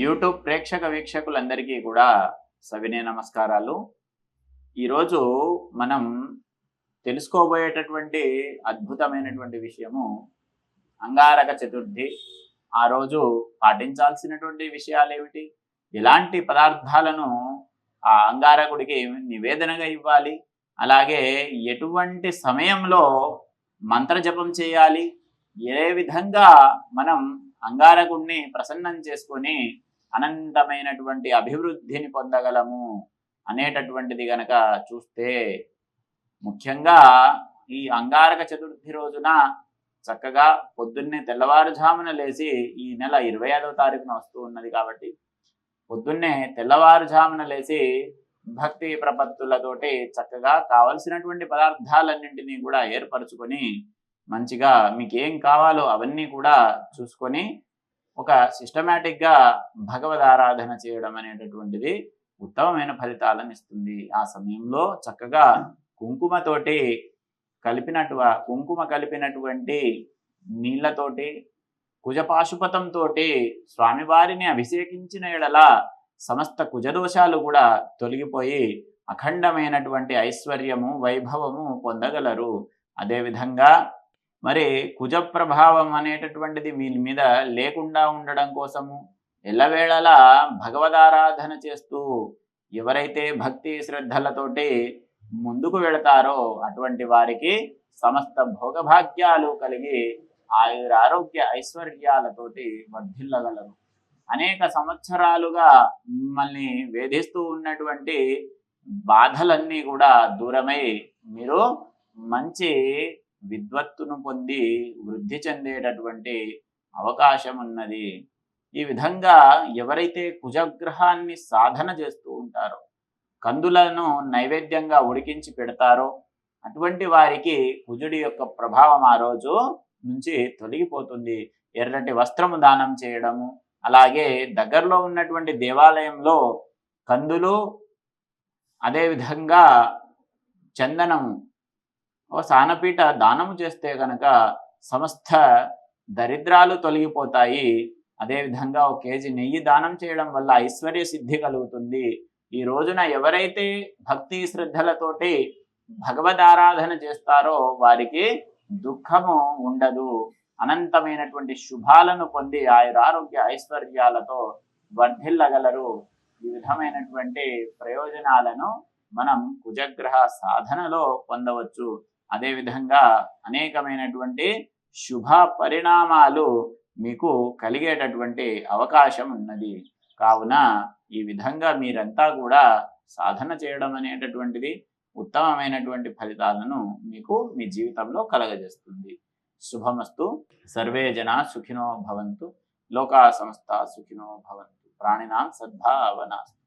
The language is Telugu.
యూట్యూబ్ ప్రేక్షక వీక్షకులందరికీ కూడా సవినయ నమస్కారాలు. ఈరోజు మనం తెలుసుకోబోయేటటువంటి అద్భుతమైనటువంటి విషయము అంగారక చతుర్థి. ఆ రోజు పాటించాల్సినటువంటి విషయాలు ఏమిటి ఎలాంటి పదార్థాలను ఆ అంగారకుడికి నివేదనగా ఇవ్వాలి? అలాగే ఎటువంటి సమయంలో మంత్రజపం చేయాలి? ఏ విధంగా మనం అంగారకుడిని ప్రసన్నం చేసుకొని అనంతమైనటువంటి అభివృద్ధిని పొందగలము అనేటటువంటిది గనక చూస్తే ముఖ్యంగా ఈ అంగారక చతుర్థి రోజున చక్కగా పొద్దున్నే తెల్లవారుజామున లేచి ఈ నెల ఇరవై ఐదవ తారీఖున వస్తూ ఉన్నది కాబట్టి పొద్దున్నే తెల్లవారుజామున లేచి భక్తి ప్రపత్తులతోటి చక్కగా కావలసినటువంటి పదార్థాలన్నింటినీ కూడా ఏర్పరచుకొని మంచిగా మీకు ఏం కావాలో అవన్నీ కూడా చూసుకొని ఒక సిస్టమేటిక్గా భగవద్ ఆరాధన చేయడం అనేటటువంటిది ఉత్తమమైన ఫలితాలను ఇస్తుంది. ఆ సమయంలో చక్కగా కుంకుమతోటి కలిపినటు కుంకుమ కలిపినటువంటి నీళ్ళతోటి కుజపాశుపతంతో స్వామివారిని అభిషేకించిన ఎడల సమస్త కుజదోషాలు కూడా తొలగిపోయి అఖండమైనటువంటి ఐశ్వర్యము వైభవము పొందగలరు. అదేవిధంగా మరి కుజ ప్రభావం అనేటటువంటిది మీ మీద లేకుండా ఉండడం కోసము ఎల్లవేళలా భగవదారాధన చేస్తూ ఎవరైతే భక్తి శ్రద్ధలతోటి ముందుకు వెళతారో అటువంటి వారికి సమస్త భోగభాగ్యాలు కలిగి ఆయుర ఆరోగ్య ఐశ్వర్యాలతోటి వర్ధిల్లగలరు. అనేక సంవత్సరాలుగా మిమ్మల్ని వేధిస్తూ ఉన్నటువంటి బాధలన్నీ కూడా దూరమై మీరు మంచి విద్వత్తును పొంది వృద్ధి చెందేటటువంటి అవకాశం ఉన్నది ఈ విధంగా ఎవరైతే కుజగ్రహాన్ని సాధన చేస్తూ ఉంటారో కందులను నైవేద్యంగా ఉడికించి పెడతారో అటువంటి వారికి కుజుడి యొక్క ప్రభావం ఆ రోజు నుంచి తొలగిపోతుంది. ఎర్రటి వస్త్రము దానం చేయడము అలాగే దగ్గరలో ఉన్నటువంటి దేవాలయంలో కందులు అదేవిధంగా చందనము సానపీట దానము చేస్తే కనుక సమస్త దరిద్రాలు తొలగిపోతాయి. అదేవిధంగా ఒక కేజీ నెయ్యి దానం చేయడం వల్ల ఐశ్వర్య సిద్ధి కలుగుతుంది. ఈ రోజున ఎవరైతే భక్తి శ్రద్ధలతోటి భగవద్ ఆరాధన చేస్తారో వారికి దుఃఖము ఉండదు. అనంతమైనటువంటి శుభాలను పొంది ఆయురారోగ్య ఐశ్వర్యాలతో వర్ధిల్లగలరు. ఈ విధమైనటువంటి ప్రయోజనాలను మనం కుజగ్రహ సాధనలో పొందవచ్చు. అదేవిధంగా అనేకమైనటువంటి శుభ పరిణామాలు మీకు కలిగేటటువంటి అవకాశం ఉన్నది. కావున ఈ విధంగా మీరంతా కూడా సాధన చేయడం అనేటటువంటిది ఉత్తమమైనటువంటి ఫలితాలను మీకు మీ జీవితంలో కలగజేస్తుంది. శుభమస్తు. సర్వే జన సుఖినో భవంతు. లోకా సంస్థ సుఖినో భవంతు. ప్రాణినాం సద్భావనాస్తు.